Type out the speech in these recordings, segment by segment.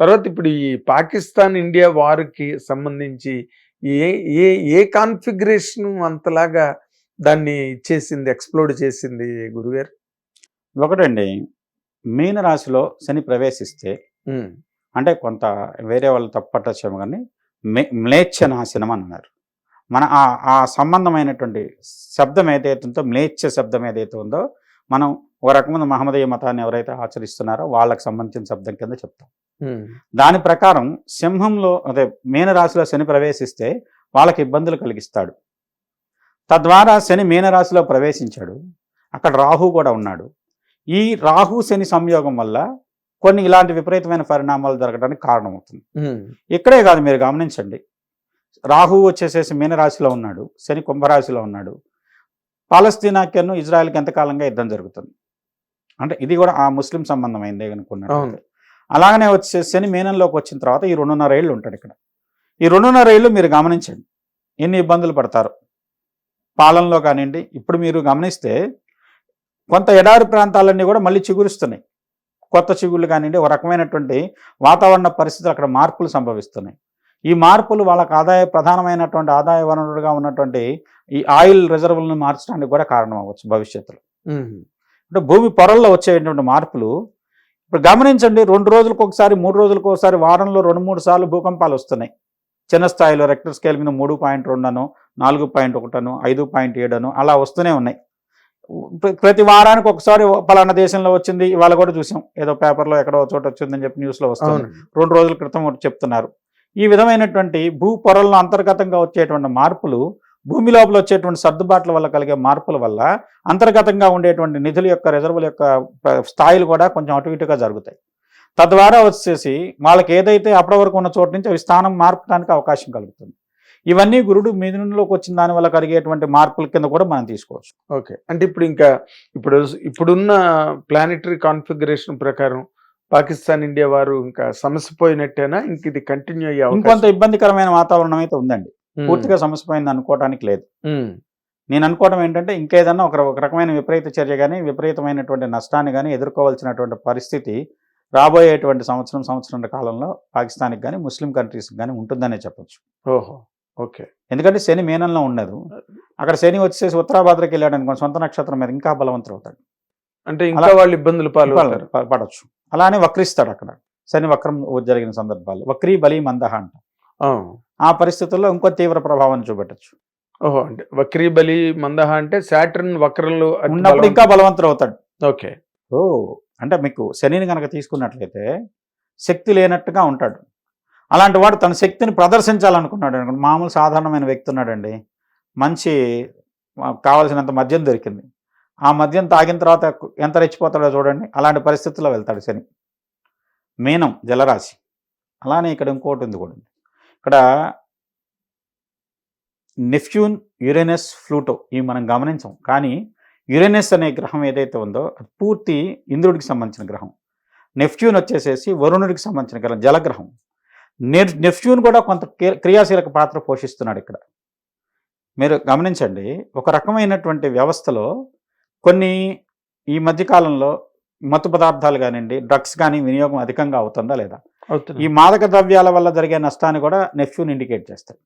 తర్వాత ఇప్పుడు ఈ పాకిస్తాన్ ఇండియా వారికి సంబంధించి ఏ ఏ ఏ కాన్ఫిగరేషన్ అంతలాగా దాన్ని ఇచ్చేసింది ఎక్స్ప్లోడ్ చేసింది గురుగారు? ఒకటండి మీన రాశిలో శని ప్రవేశిస్తే అంటే కొంత వేరే వాళ్ళు తప్పట్టచ్చేమో కానీ మే మ్లేచ్ఛ నాశనం అని అన్నారు. మన ఆ ఆ సంబంధమైనటువంటి శబ్దం ఏదైతే ఉందో మ్లేచ్ఛ శబ్దం ఏదైతే ఉందో మనం ఒక రకమైన మహమ్మదీయ మతాన్ని ఎవరైతే ఆచరిస్తున్నారో వాళ్ళకి సంబంధించిన శబ్దం కింద చెప్తాం. దాని ప్రకారం సింహంలో అదే మీనరాశిలో శని ప్రవేశిస్తే వాళ్ళకి ఇబ్బందులు కలిగిస్తాడు. తద్వారా శని మీనరాశిలో ప్రవేశించాడు. అక్కడ రాహు కూడా ఉన్నాడు. ఈ రాహు శని సంయోగం వల్ల కొన్ని ఇలాంటి విపరీతమైన పరిణామాలు జరగడానికి కారణమవుతుంది. ఇక్కడే కాదు మీరు గమనించండి. రాహు వచ్చేసేసి మీనరాశిలో ఉన్నాడు. శని కుంభరాశిలో ఉన్నాడు. పాలస్తీనాకెను ఇజ్రాయెల్కి ఎంతకాలంగా యుద్ధం జరుగుతుంది? అంటే ఇది కూడా ఆ ముస్లిం సంబంధమైందే అనుకున్నాడు. అలాగనే వచ్చే శని మీనంలోకి వచ్చిన తర్వాత ఈ రెండున్నర ఏళ్ళు ఉంటాడు ఇక్కడ. ఈ రెండున్నర ఏళ్ళు మీరు గమనించండి. ఎన్ని ఇబ్బందులు పడతారు? పాలనలో కానివ్వండి ఇప్పుడు మీరు గమనిస్తే కొంత ఎడారి ప్రాంతాలన్నీ కూడా మళ్ళీ చిగురుస్తున్నాయి. కొత్త చిగుళ్ళు కానివ్వండి ఒక రకమైనటువంటి వాతావరణ పరిస్థితులు అక్కడ మార్పులు సంభవిస్తున్నాయి. ఈ మార్పులు వాళ్ళకి ఆదాయ ప్రధానమైనటువంటి ఆదాయ వనరుడుగా ఉన్నటువంటి ఈ ఆయిల్ రిజర్వులను మార్చడానికి కూడా కారణం అవ్వచ్చు భవిష్యత్తులో అంటే భూమి పొరల్లో వచ్చేటువంటి మార్పులు ఇప్పుడు గమనించండి రెండు రోజులకు ఒకసారి మూడు రోజులకు ఒకసారి వారంలో రెండు మూడు సార్లు భూకంపాలు వస్తున్నాయి. చిన్న స్థాయిలో రెక్టర్ స్కేల్ మీద మూడు పాయింట్ రెండను నాలుగు పాయింట్ ఒకటను ఐదు పాయింట్ ఏడను అలా వస్తూనే ఉన్నాయి. ప్ర- ప్రతి వారానికి ఒకసారి పలానా దేశంలో వచ్చింది ఇవాళ కూడా చూసాం. ఏదో పేపర్లో ఎక్కడో చోట వచ్చిందని చెప్పి న్యూస్లో వస్తుంది. రెండు రోజుల క్రితం ఒకటి చెప్తున్నారు. ఈ విధమైనటువంటి భూ పొరల్లో అంతర్గతంగా వచ్చేటువంటి మార్పులు భూమి లోపల వచ్చేటువంటి సర్దుబాట్ల వల్ల కలిగే మార్పుల వల్ల అంతర్గతంగా ఉండేటువంటి నిధుల యొక్క రిజర్వుల యొక్క స్థాయిలు కూడా కొంచెం అటు ఇటుగా జరుగుతాయి. తద్వారా వచ్చేసి వాళ్ళకి ఏదైతే అప్పటి వరకు ఉన్న చోటు నుంచి అవి స్థానం మార్పడానికి అవకాశం కలుగుతుంది. ఇవన్నీ గురుడు మిథునంలోకి వచ్చిన దాని వల్ల కలిగేటువంటి మార్పుల కింద కూడా మనం తీసుకోవచ్చు. ఓకే. అంటే ఇప్పుడు ఇంకా ఇప్పుడు ఇప్పుడున్న ప్లానిటరీ కాన్ఫిగరేషన్ ప్రకారం పాకిస్తాన్ ఇండియా వారు ఇంకా సమస్య పోయినట్టేనా ఇంక ఇది కంటిన్యూ అయ్యే ఇంకొంత ఇబ్బందికరమైన వాతావరణం అయితే ఉందండి. పూర్తిగా సమస్య పోయింది అనుకోవడానికి లేదు నేను అనుకోవడం ఏంటంటే ఇంకేదన్నా ఒక ఒక రకమైన విపరీత చర్య కానీ విపరీతమైనటువంటి నష్టాన్ని కానీ ఎదుర్కోవాల్సినటువంటి పరిస్థితి రాబోయేటువంటి సంవత్సరం సంవత్సరం కాలంలో పాకిస్తాన్కి కానీ ముస్లిం కంట్రీస్కి కానీ ఉంటుందనే చెప్పొచ్చు. ఓహో. ఓకే. ఎందుకంటే శని మీనంలో ఉండదు. అక్కడ శని వచ్చేసి ఉత్తరాభాద్రకి వెళ్ళాడు అనుకోండి సొంత నక్షత్రం మీద ఇంకా బలవంతుడు అవుతాడు అంటే ఇంకా వాళ్ళు ఇబ్బందులు పాల్గొంటారు ప- పడవచ్చు. అలానే వక్రిస్తాడు అక్కడ. శని వక్రం జరిగిన సందర్భాల్లో వక్రీ బలి మందహ అంట. ఆ. పరిస్థితుల్లో ఇంకో తీవ్ర ప్రభావాన్ని చూపెట్టచ్చు. ఓహో అంటే వక్రీ బలి మందహ అంటే సాటర్న్ వక్రంలో ఉన్నప్పుడు ఇంకా బలవంతుడు అవుతాడు ఓకే. ఓ అంటే మీకు శనిని కనుక తీసుకున్నట్లయితే శక్తి లేనట్టుగా ఉంటాడు. అలాంటి వాడు తన శక్తిని ప్రదర్శించాలనుకున్నాడు అనుకోండి. మామూలు సాధారణమైన వ్యక్తి ఉన్నాడండి. మంచి కావాల్సినంత మద్యం దొరికింది. ఆ మద్యం తాగిన తర్వాత ఎంత రెచ్చిపోతాడో చూడండి. అలాంటి పరిస్థితుల్లో వెళ్తాడు శని. మీనం జలరాశి. అలానే ఇక్కడ ఇంకోటి ఉంది కూడా ఇక్కడ నెఫ్ట్యూన్ యురేనస్ ఫ్లూటో ఇవి మనం గమనించాం. కానీ యురేనస్ అనే గ్రహం ఏదైతే ఉందో అది పూర్తి ఇంద్రుడికి సంబంధించిన గ్రహం. నెఫ్ట్యూన్ వచ్చేసేసి వరుణుడికి సంబంధించిన గ్రహం జలగ్రహం. నెఫ్ నెఫ్ట్యూన్ కూడా కొంత క్రియాశీలక పాత్ర పోషిస్తున్నాడు ఇక్కడ. మీరు గమనించండి ఒక రకమైనటువంటి వ్యవస్థలో కొన్ని ఈ మధ్యకాలంలో మత్తు పదార్థాలు కానివ్వండి డ్రగ్స్ కానీ వినియోగం అధికంగా అవుతుందా లేదా? ఈ మాదక ద్రవ్యాల వల్ల జరిగే నష్టాన్ని కూడా నెఫ్ట్యూన్ ఇండికేట్ చేస్తాడు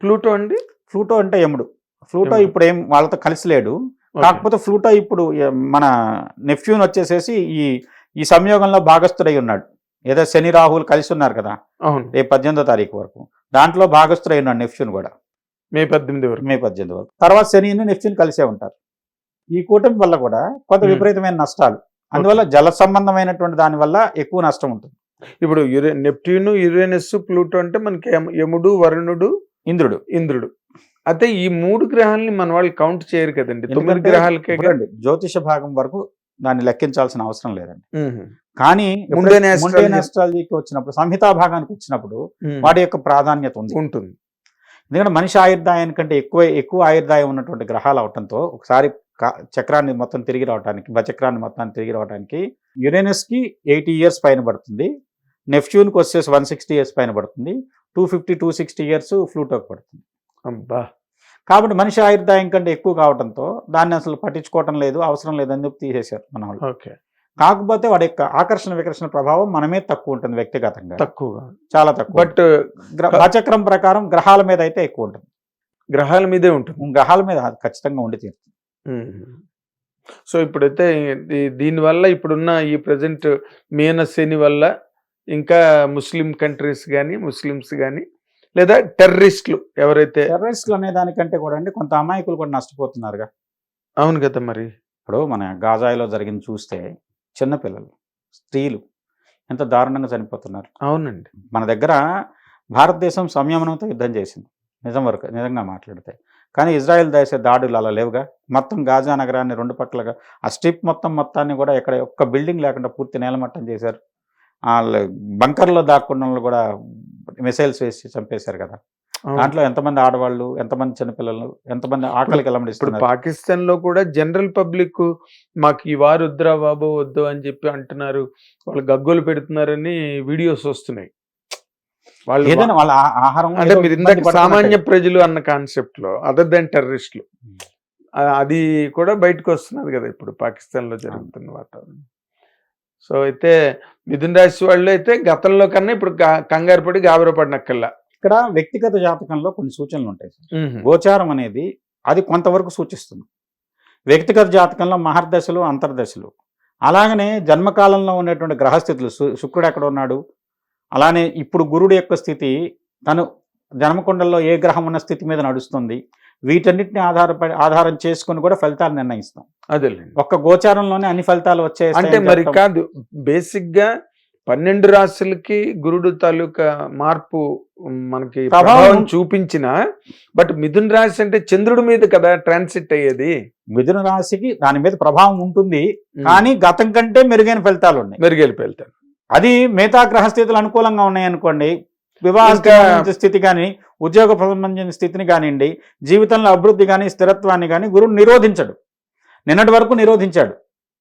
ప్లూటో అండి? ఫ్లూటో అంటే యముడు. ఫ్లూటో. ఇప్పుడు ఏం వాళ్ళతో కలిసి లేడు. కాకపోతే ఫ్లూటో ఇప్పుడు మన నెఫ్ట్యూన్ వచ్చేసేసి ఈ ఈ సంయోగంలో భాగస్థుడై ఉన్నాడు. ఏదో శని రాహుల్ కలిసి ఉన్నారు కదా. రేపు పద్దెనిమిదో తారీఖు వరకు. దాంట్లో భాగస్థుడై ఉన్నాడు నెఫ్ట్యూన్ కూడా. మే పద్దెనిమిది వరకు. మే పద్దెనిమిది వరకు. తర్వాత శని నెఫ్ట్యూన్ కలిసే ఉంటారు. ఈ కూటమి వల్ల కూడా కొంత. విపరీతమైన నష్టాలు అందువల్ల జల సంబంధమైనటువంటి దాని వల్ల ఎక్కువ నష్టం ఉంటుంది ఇప్పుడు యురే నెప్ట్యూన్ యురేనస్ ప్లూటో అంటే మనకి యమ- యముడు వరుణుడు ఇంద్రుడు ఇంద్రుడు అయితే ఈ మూడు గ్రహాలని మన వాళ్ళు కౌంట్ చేయరు కదండి తొమ్మిది గ్రహాలకే జ్యోతిష భాగం వరకు దాన్ని లెక్కించాల్సిన అవసరం లేదండి. కానీ. ఆస్ట్రాలజీకి వచ్చినప్పుడు సంహితా భాగానికి వచ్చినప్పుడు. వాటి యొక్క ప్రాధాన్యత ఉంది ఉంటుంది ఎందుకంటే మనిషి ఆయుర్దాయానికంటే ఎక్కువ ఎక్కువ ఆయుర్దాయం ఉన్నటువంటి గ్రహాలు అవటంతో ఒకసారి చక్రాన్ని మొత్తం తిరిగి రావడానికి బచక్రాన్ని మొత్తాన్ని తిరిగి రావడానికి యురేనస్కి ఎయిటీ ఇయర్స్ పైన పడుతుంది. నెప్ట్యూన్కి వచ్చేసి వన్ సిక్స్టీ ఇయర్స్ పైన పడుతుంది. Two fifty two sixty years ఫ్లూటోకి పడుతుంది. అబ్బా! కాబట్టి మనిషి ఆయుర్దాయం కంటే ఎక్కువ కావడంతో దాన్ని అసలు పట్టించుకోవటం లేదు అవసరం లేదని చెప్పి తీసేశారు మన వాళ్ళు ఓకే. కాకపోతే వాడి యొక్క ఆకర్షణ వికర్షణ ప్రభావం మనమే తక్కువ ఉంటుంది వ్యక్తిగతంగా. తక్కువగా. చాలా తక్కువ. బట్ గ్ర- బచక్రం ప్రకారం గ్రహాల మీద అయితే ఎక్కువ ఉంటుంది. గ్రహాల మీదే ఉంటుంది. గ్రహాల మీద ఖచ్చితంగా ఉండి తీరుతుంది. సో ఇప్పుడైతే దీనివల్ల ఇప్పుడున్న ఈ ప్రజెంట్ మీన శని వల్ల ఇంకా ముస్లిం కంట్రీస్ కానీ ముస్లిమ్స్ కానీ లేదా టెర్రరిస్టులు ఎవరైతే టెర్రరిస్టులు అనే దానికంటే కూడా అండి కొంత అమాయకులు కూడా నష్టపోతున్నారుగా. అవును కదా మరి. ఇప్పుడు మన గాజాయిలో జరిగింది చూస్తే చిన్నపిల్లలు స్త్రీలు ఎంత దారుణంగా చనిపోతున్నారు. అవునండి. మన దగ్గర భారతదేశం సంయమనంతో యుద్ధం చేసింది. నిజం వరకు నిజంగా మాట్లాడితే. కానీ ఇజ్రాయెల్ దేశ దాడులు అలా లేవుగా. మొత్తం గాజా నగరాన్ని రెండు పక్కలుగా. ఆ స్ట్రిప్ మొత్తం మొత్తాన్ని కూడా ఇక్కడ ఒక్క బిల్డింగ్ లేకుండా పూర్తి నేలమట్టం చేశారు. వాళ్ళ బంకర్లో దాక్కున్న వాళ్ళు కూడా మిసైల్స్ వేసి చంపేశారు కదా. దాంట్లో ఎంతమంది ఆడవాళ్ళు ఎంతమంది చిన్నపిల్లలు ఎంతమంది ఆకలికి ఇప్పుడు పాకిస్తాన్లో కూడా జనరల్ పబ్లిక్ మాకు ఈ వారు వద్దురా బాబు వద్దు అని చెప్పి అంటున్నారు. వాళ్ళు గగ్గోలు పెడుతున్నారని వీడియోస్ వస్తున్నాయి. వాళ్ళు ఏదైనా వాళ్ళ ఆహారం అంటే మీరు ఇందాక. సామాన్య ప్రజలు అన్న కాన్సెప్ట్లో అదర్ దెన్ టెర్రరిస్టులు అది కూడా బయటకు వస్తున్నది కదా ఇప్పుడు పాకిస్తాన్లో జరుగుతున్న వాతావరణం. సో అయితే మిథున రాశి వాళ్ళు అయితే గతంలో కన్నా ఇప్పుడు కంగారు పడి గాబర పడినక్కల్లా. ఇక్కడ వ్యక్తిగత జాతకంలో కొన్ని సూచనలు ఉంటాయి. గోచారం అనేది అది కొంతవరకు సూచిస్తుంది. వ్యక్తిగత జాతకంలో మహర్దశలు అంతర్దశలు. అలాగనే జన్మకాలంలో ఉన్నటువంటి గ్రహస్థితులు శుక్రుడు ఎక్కడ ఉన్నాడు? అలానే ఇప్పుడు గురుడు యొక్క స్థితి తను జన్మకుండల్లో ఏ గ్రహం ఉన్న స్థితి మీద నడుస్తుంది. వీటన్నిటిని ఆధారపడి ఆధారం చేసుకొని కూడా ఫలితాలు నిర్ణయిస్తాం. అదేలేండి. ఒక్క గోచారంలోనే అన్ని ఫలితాలు వచ్చాయి అంటే మరి కాదు బేసిక్గా పన్నెండు రాశులకి గురుడు తాలూకా మార్పు మనకి ప్రభావం చూపించిన బట్ మిథున రాశి అంటే చంద్రుడి మీద కదా ట్రాన్సిట్ అయ్యేది. మిథున రాశికి దాని మీద ప్రభావం ఉంటుంది. కానీ గతం కంటే మెరుగైన ఫలితాలు ఉన్నాయి. మెరుగెళ్ళి వెళ్తాను అది మిగతా గ్రహస్థితులు అనుకూలంగా ఉన్నాయనుకోండి వివాహ స్థితి కానీ ఉద్యోగ సంబంధించిన స్థితిని కానివ్వండి జీవితంలో అభివృద్ధి కానీ స్థిరత్వాన్ని కానీ గురువు నిరోధించడు. నిన్నటి వరకు నిరోధించాడు.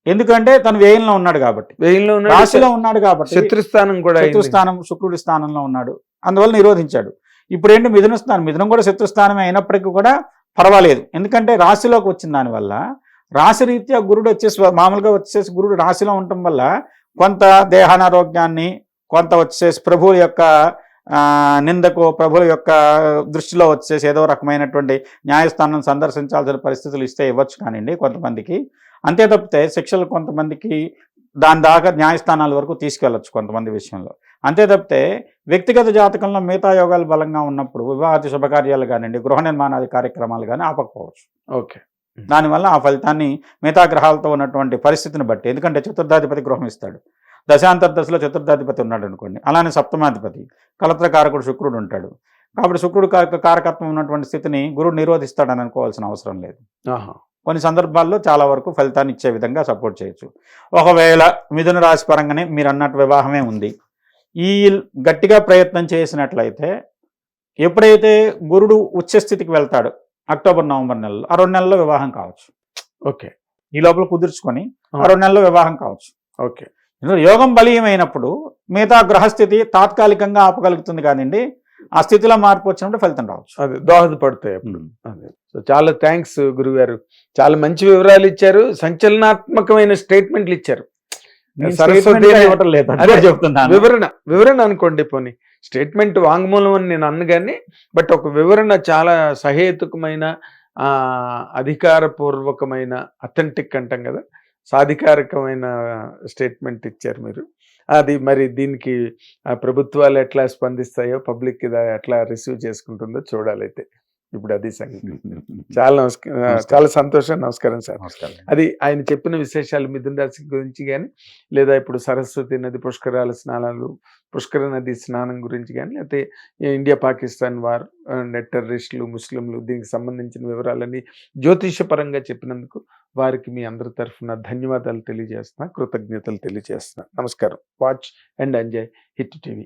ఎందుకంటే తను వ్యయంలో ఉన్నాడు కాబట్టి. వెయ్యిలో రాశిలో ఉన్నాడు కాబట్టి. శత్రుస్థానం కూడా. శత్రుస్థానం శుక్రుడి స్థానంలో ఉన్నాడు. అందువల్ల నిరోధించాడు. ఇప్పుడు ఏంటి మిథున స్థానం మిథునం కూడా శత్రుస్థానమే అయినప్పటికీ కూడా పర్వాలేదు. ఎందుకంటే రాశిలోకి వచ్చిన దానివల్ల రాశి రీత్యా గురుడు వచ్చేసి మామూలుగా వచ్చేసి గురుడు రాశిలో ఉండటం వల్ల కొంత దేహానారోగ్యాన్ని కొంత వచ్చేసి ప్రభువుల యొక్క నిందకు ప్రభుల యొక్క దృష్టిలో వచ్చేసి ఏదో రకమైనటువంటి న్యాయస్థానం సందర్శించాల్సిన పరిస్థితులు ఇస్తే ఇవ్వచ్చు కానివ్వండి కొంతమందికి. అంతే తప్పితే శిక్షలు కొంతమందికి దాని దాకా న్యాయస్థానాల వరకు తీసుకెళ్ళొచ్చు కొంతమంది విషయంలో. అంతే తప్పితే వ్యక్తిగత జాతకంలో మిగతా యోగాలు బలంగా ఉన్నప్పుడు వివాహాది శుభకార్యాలు కానివ్వండి గృహ నిర్మాణాది కార్యక్రమాలు కానీ ఆపకపోవచ్చు. ఓకే. దానివల్ల ఆ ఫలితాన్ని మిగతా గ్రహాలతో ఉన్నటువంటి పరిస్థితిని బట్టి ఎందుకంటే చతుర్థాధిపతి గృహం ఇస్తాడు. దశాంతర దశలో చతుర్థాధిపతి ఉన్నాడు అనుకోండి. అలానే సప్తమాధిపతి కలత్ర కారకుడు శుక్రుడు ఉంటాడు. కాబట్టి శుక్రుడు కారక- కారకత్వం ఉన్నటువంటి స్థితిని గురుడు నిరోధిస్తాడని అనుకోవాల్సిన అవసరం లేదు. కొన్ని సందర్భాల్లో చాలా వరకు ఫలితాన్ని ఇచ్చే విధంగా సపోర్ట్ చేయొచ్చు. ఒకవేళ మిథున రాశి పరంగానే మీరు అన్నట్టు వివాహమే ఉంది. ఈ గట్టిగా ప్రయత్నం చేసినట్లయితే ఎప్పుడైతే గురుడు ఉచ్చ స్థితికి వెళ్తాడు అక్టోబర్ నవంబర్ నెలలో ఆ రెండు నెలల్లో వివాహం కావచ్చు. ఓకే. ఈ లోపల కుదుర్చుకొని ఆ. రెండు నెలల్లో వివాహం కావచ్చు. ఓకే. యోగం బలీయమైనప్పుడు మిగతా గ్రహస్థితి తాత్కాలికంగా ఆపగలుగుతుంది కానివ్వండి ఆ స్థితిలో మార్పు వచ్చినప్పుడు ఫలితం రావచ్చు. అదే దోహదపడతాయి అప్పుడు. అదే. సో చాలా థ్యాంక్స్ గురుగారు. చాలా మంచి వివరాలు ఇచ్చారు. సంచలనాత్మకమైన స్టేట్మెంట్లు ఇచ్చారు. వివరణ వివరణ అనుకోండి పోనీ. స్టేట్మెంట్ వాంగ్మూలం అని నేను అన్ను కానీ బట్ ఒక వివరణ చాలా సహేతుకమైన అధికారపూర్వకమైన అథెంటిక్ అంటాం కదా సాధికారకమైన స్టేట్మెంట్ ఇచ్చారు మీరు. అది మరి దీనికి ఆ, ప్రభుత్వాలు ఎట్లా స్పందిస్తాయో పబ్లిక్ ఎట్లా రిసీవ్ చేసుకుంటుందో చూడాలైతే ఇప్పుడు అది సంగతి. చాలా నమస్కారం. చాలా సంతోషం. నమస్కారం సార్. నమస్కారం అది ఆయన చెప్పిన విశేషాలు మిథున రాశి గురించి కానీ లేదా ఇప్పుడు సరస్వతి నది పుష్కరాల స్నానాలు పుష్కర నది స్నానం గురించి కానీ లేకపోతే ఇండియా పాకిస్తాన్ వార్ టెర్రరిస్టులు ముస్లింలు దీనికి సంబంధించిన వివరాలన్నీ జ్యోతిషపరంగా చెప్పినందుకు వారికి మీ అందరి తరఫున ధన్యవాదాలు తెలియజేస్తున్నా కృతజ్ఞతలు తెలియజేస్తున్నా. నమస్కారం. Watch and enjoy hit TV.